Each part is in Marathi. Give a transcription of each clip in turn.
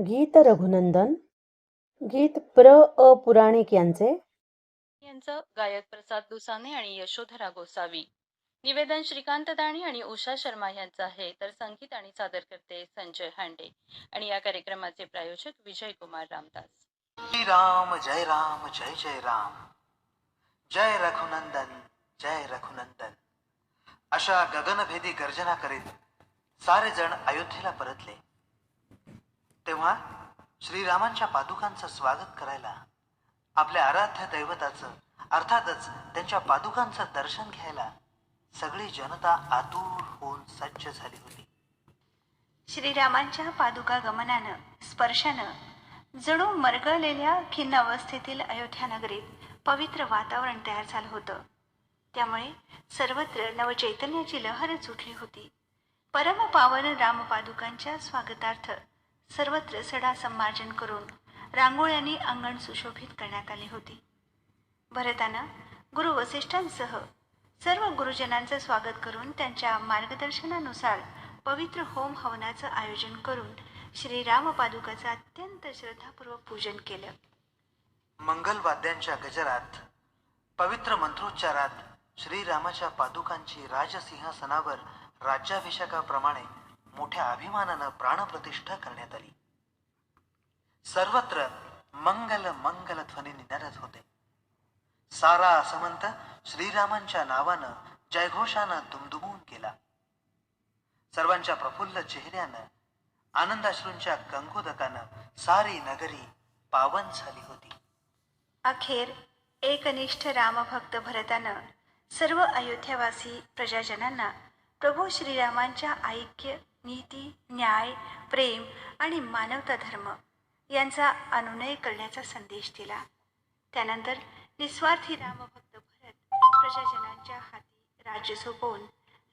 गीत रघुनंदन गीत प्र. अ. पुराणिक यांचे. यांचं गायक प्रसाद दुसाने आणि यशोधरा गोसावी. निवेदन श्रीकांत दाणी आणि उषा शर्मा यांचं आहे. तर संगीत आणि सादर करते संजय हांडे. आणि या कार्यक्रमाचे प्रायोजक विजय कुमार रामदास राम जय राम जय जय राम. जय रघुनंदन जय रघुनंदन. अशा गगनभेदी गर्जना करीत सारे जण अयोध्येला परतले. तेव्हा श्रीरामांच्या पादुकांचं स्वागत करायला आपल्या आराध्य दैवताचं अर्थातच त्यांच्या पादुकांचं दर्शन घ्यायला सगळी जनता आतूर होऊन सज्ज झाली होती. श्रीरामांच्या पादुका गमनानं स्पर्शानं जणू मरगळलेल्या खिन्न अवस्थेतील अयोध्या नगरीत पवित्र वातावरण तयार झालं होतं. त्यामुळे सर्वत्र नवचैतन्याची लहरच उठली होती. परमपावन रामपादुकांच्या स्वागतार्थ सर्वत्र सडा संमार्जन करून रांगोळ्यांनी अंगण सुशोभित करण्यात आली होती. भरतानं गुरु वसिष्ठांसह सर्व गुरुजनांचं स्वागत करून त्यांच्या मार्गदर्शनानुसार पवित्र होम हवनाचं आयोजन करून श्रीराम पादुकाचं अत्यंत श्रद्धापूर्वक पूजन केलं. मंगलवाद्यांच्या गजरात पवित्र मंत्रोच्चारात श्रीरामाच्या पादुकांची राजसिंहासनावर राज्याभिषेकाप्रमाणे मोठ्या अभिमानानं प्राणप्रतिष्ठा करण्यात आली. सर्वत्र मंगल मंगल ध्वनी निनादत होते. सारा असमंत श्रीरामांच्या नावानं जयघोषानं दुमदुमून केला सर्वांच्या प्रफुल्ल चेहऱ्यानं आनंदाश्रूंच्या गंगोदकानं सारी नगरी पावन झाली होती. अखेर एकनिष्ठ रामभक्त भरतानं सर्व अयोध्यावासी प्रजाजनांना प्रभू श्रीरामांच्या ऐक्य नीती न्याय प्रेम आणि मानवता धर्म यांचा अनुनय करण्याचा संदेश दिला. त्यानंतर निस्वार्थी रामभक्त भरत प्रजाजनांच्या हाती राज्य सोपवून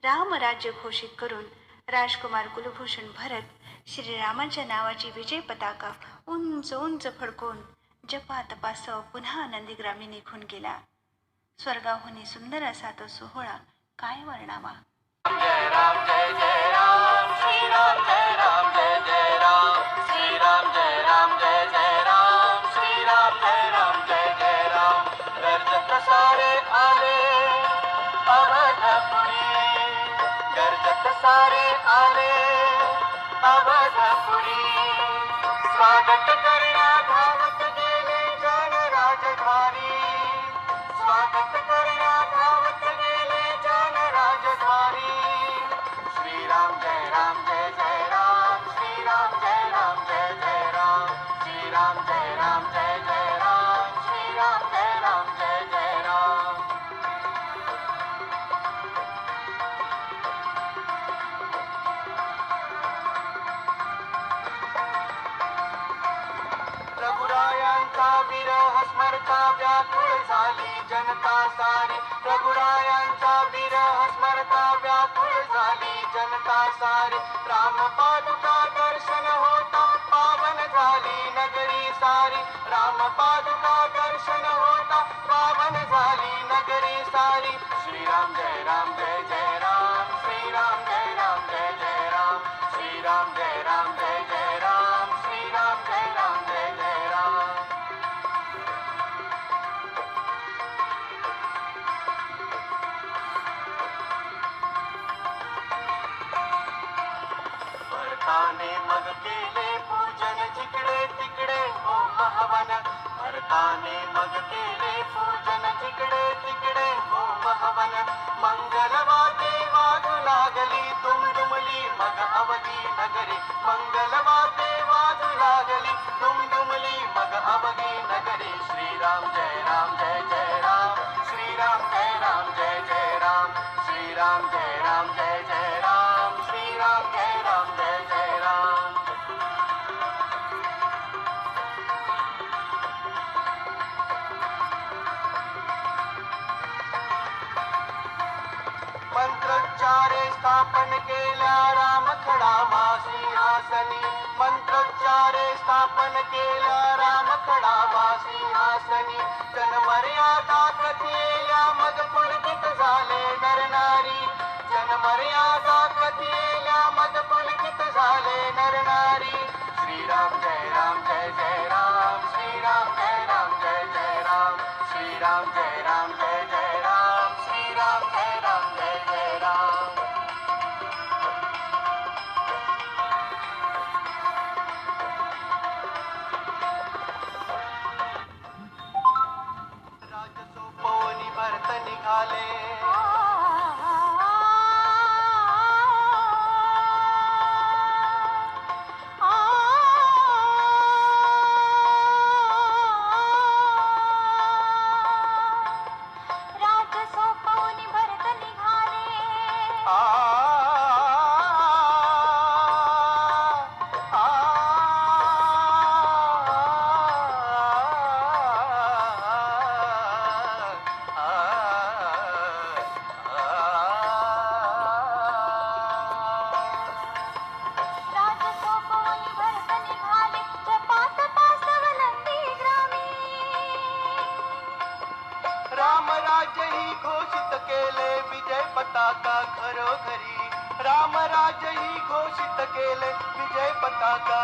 रामराज्य घोषित करून राजकुमार कुलभूषण भरत श्रीरामांच्या नावाची विजय पताका उंच उंच फडकून जपा तपासव पुन्हा नंदीग्रामी निघून गेला. स्वर्गाहुनी सुंदर असा तो सोहळा काय वर्णावा? सारे आले अवधपुरी गर्जत सारे आले स्वागत रघुरायांचा विरह स्मरता व्याकुळ झाली जनता सारी. प्रभुरायांचा विरह स्मरता व्याकुळ झाली जनता सारी. राम पादुका दर्शन होता पावन झाली नगरी सारी. राम पादुका दर्शन होता पावन झाली नगरी सारी. श्रीराम जय राम जय. मग केले पूजन जिकडे तिकडे हो महवन। भरताने मग केले पूजन जिकडे तिकडे हो महवन। मंगल वाते वाजू लागली दुमदुमली मग अवधी नगरी। मंगल वाते वाजू लागली मग अवधी नगरी। श्रीराम जय राम जय स्थापन केला राम खडा सिंहासनी. मंत्रोच्चारे स्थापन आसनी मन्त्रे स्थापनवासि आसनी चन मर्यादा कथि मध पुलगतले नरनारी. चन मर्यादा मद पुुलगतले नरनारी. श्रीराम जय राम जय जय फडकेले विजय पताका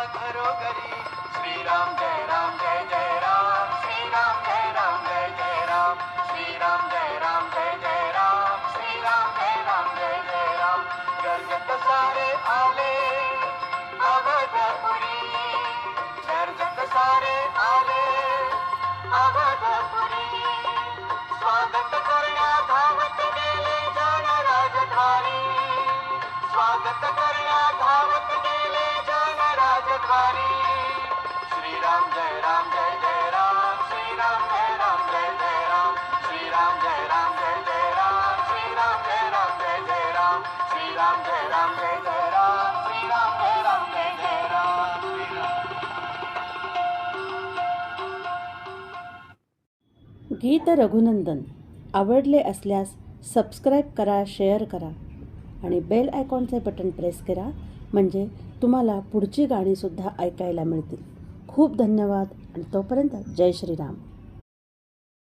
श्री राम जय राम, जय जय राम। श्री राम जय राम, जय जय राम। श्री राम जय राम, जय जय राम। श्री राम जय राम, जय जय राम। गर्जत सारे आले अवधपुरी गर्जत सारे आले अवधपुरी स्वागत करण्या धावत गेले जन राजधानी स्वागत गीत रघुनंदन आवडले असल्यास सबस्क्राईब करा शेअर करा आणि बेल आयकॉनचे बटन प्रेस करा म्हणजे तुम्हाला पुढची गाणीसुद्धा ऐकायला मिळतील. खूप धन्यवाद आणि तोपर्यंत जय श्रीराम.